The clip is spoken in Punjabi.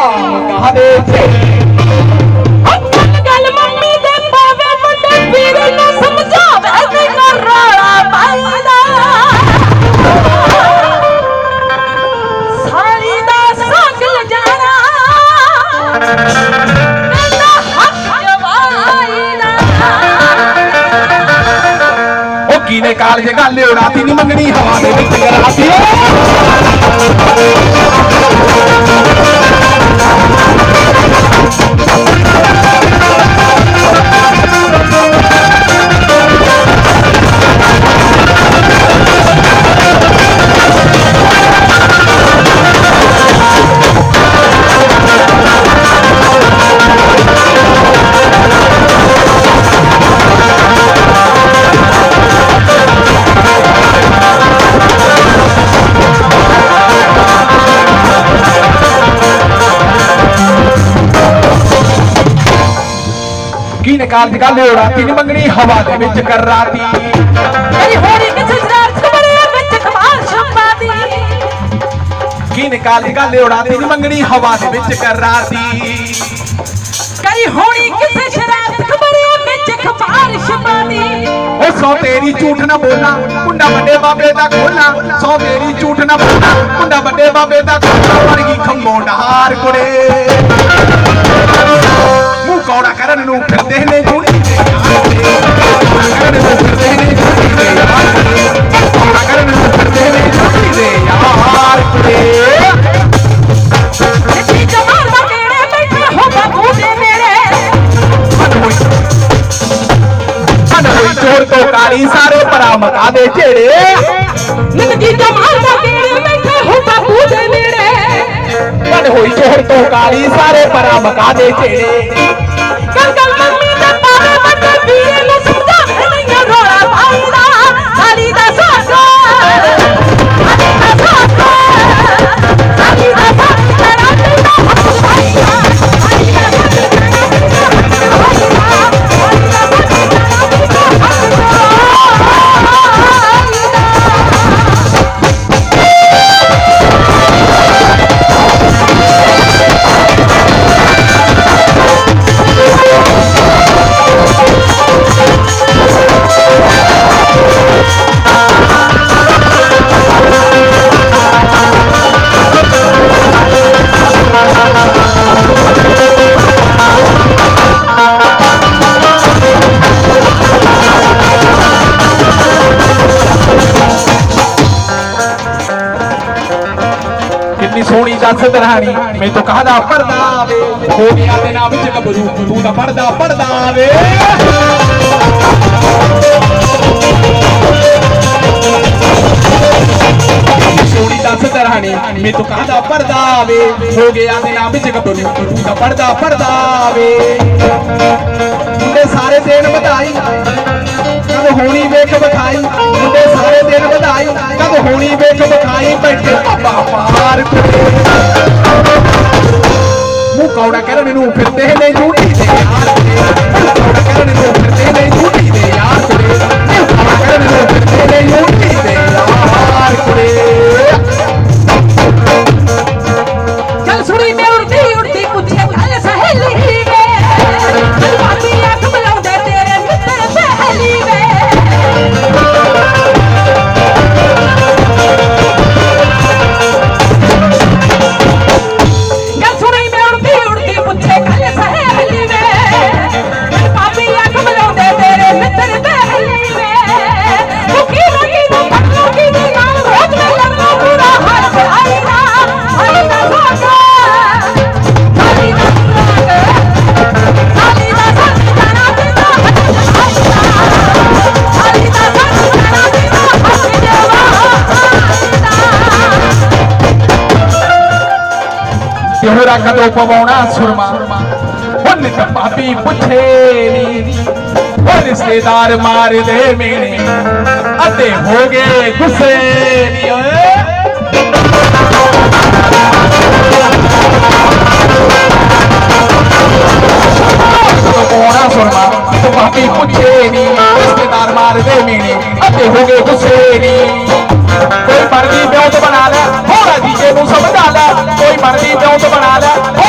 ਪਰਾਮ ਕਾਦੇ ਛੇੜੇ ਗੱਲ ਮੰਮੀ ਦੇ ਪਾਵੇ ਮੁੰਡੇ ਵੀਰ ਨੂੰ ਸਮਝਾਵੇ ਤੇ ਕਰ ਰੌਲਾ ਪਾਈਦਾ ਸਾਲੀ ਦਾ ਸੰਗ ਲਜਾਣਾ ਕਹਿੰਦਾ ਹੱਕ ਜਵਾਈਦਾ ਉਹ ਕੀਨੇ ਕਾਲਜ ਗੱਲ ਉਡਾਤੀ ਨਹੀਂ ਮੰਗਣੀ ਹਵਾ ਦੇ ਵਿੱਚ ਕਰਾਤੀ ਕੀਨੇ ਕਾਲਜ ਗੱਲ ਉਡਾਤੀ ਨਹੀਂ ਮੰਗਣੀ ਹਵਾ ਦੇ ਵਿੱਚ ਕਰਾਤੀ ਤੇਰੀ ਹੋਰੀ ਕਿਸੇ ਜ਼ਰਾਰਤ ਬੜੇ ਵਿੱਚ ਕਮਾਲ ਸ਼ੰਬਾ ਦੀ। ਕੀਨੇ ਕਾਲਜ ਗੱਲ ਉਡਾਤੀ ਨਹੀਂ ਮੰਗਣੀ ਹਵਾ ਦੇ ਵਿੱਚ ਕਰੀ ਹੋਣੀ ਕਿਸੇ ਸ਼ਰਾਰਤ ਖਬਰੇ ਵਿੱਚ ਖਪਾਰ ਸ਼ੰਬਾ ਦੀ। ਉਹ ਸੌ ਤੇਰੀ ਝੂਠ ਨਾ ਬੋਲਣਾ ਮੁੰਡਾ ਵੱਡੇ ਬਾਬੇ ਦਾ ਖੋਲਣਾ ਸੌ ਤੇਰੀ ਝੂਠ ਨਾ ਬੋਲਣਾ ਮੁੰਡਾ ਵੱਡੇ ਬਾਬੇ ਦਾ ਖੋਲਣਾ ਵਰਗੀ ਖੰਮੋ ਡਹਾਰ ਕੁੜੇ। ਕੌੜਾ ਕਰਨ ਨੂੰ ਫਿਰਦੇ ਨੇ ਜੂੜੀ ਕਰਨ ਨੂੰ ਫਿਰਦੇ ਨੇ ਜੂੜੀ ਦੇ ਕਰਨ ਨੂੰ ਫਿਰਦੇ ਨੇ ਜੂੜੀ ਯਾਰ ਕੁੜੇ ਚੋਰ ਤੋਂ ਕਾਲੀ ਸਾਰੇ ਭਰਾ ਮਕਾ ਦੇ ਝੇੜੇ। ਜਿੱਤੀ ਜਮਾਲ ਦਾ ਕਿਹੜੇ ਬੈਠੇ ਹੋ ਬਾਬੂ ਦੇ ਮੇਰੇ ਮਨ ਹੋਈ ਚੋਰ ਤੋਂ ਕਾਲੀ ਸਾਰੇ ਭਰਾ ਮਕਾ ਦੇ ਝੇੜੇ। ਗੱਲ ਗੱਲ ਸੋਹਣੀ ਦੱਸ ਦਰਾਣੀ ਮੈਂ ਤਾਂ ਕਹਦਾ ਪਰਦਾ ਵੇ ਹੋ ਗਿਆ ਤੇ ਵਿੱਚ ਕਬਰੂ ਤੂੰ ਤਾਂ ਪੜਦਾ ਪੜਦਾ ਵੇ ਸੋਹਣੀ ਦੱਸ ਦਰਾਣੀ ਮੈਂ ਤਾਂ ਕਹਦਾ ਪਰਦਾ ਵੇ ਹੋ ਗਿਆ ਤੇ ਨਾ ਵਿੱਚ ਕਬਰੂ ਤੂੰ ਤਾਂ ਪੜਦਾ ਪੜਦਾ ਵੇ ਮੁੰਡੇ ਸਾਰੇ ਦੇਣ ਵਧਾਈ। ਕਦ ਹੋਣੀ ਵੇਖ ਵਿਖਾਈ, ਮੁੰਡੇ ਵੇਖ ਵਿਖਾਈ ਬੈਠੇ ਬਾਬਾ ਪਾਰ ਕੁੜੇ ਮੂੰਹ ਕੌੜਾ ਕਰਨ ਨੂੰ ਫਿਰਦੇ ਨੇ ਸਿਹਰਾ ਕਦੋਂ ਪਵਾਉਣਾ ਸੁਰਮਾ। ਹੁਣ ਤਾਂ ਪਾਪੀ ਪੁੱਛੇ ਨੀ ਉਹ ਰਿਸ਼ਤੇਦਾਰ ਮਾਰਦੇ ਮੇਰੇ ਅਤੇ ਹੋ ਗਏ ਗੁੱਸੇ ਨੀ ਓਏ ਪਵਾਉਣਾ ਸੁਰਮਾ ਤਾਂ ਪਾਪੀ ਪੁੱਛੇ ਨੀ ਰਿਸ਼ਤੇਦਾਰ ਮਾਰਦੇ ਮੇਰੇ ਅਤੇ ਹੋ ਗਏ ਗੁੱਸੇ ਨੀ। ਕੋਈ ਮਰਦੀ ਪਿਓ ਤੋਂ ਬਣਾ ਭਾਈਚੇ ਨੂੰ ਸਮਝਾ ਲੈ ਕੋਈ ਮਰਦੀ ਪਿਓ ਤੋਂ ਬਣਾ ਲੈ।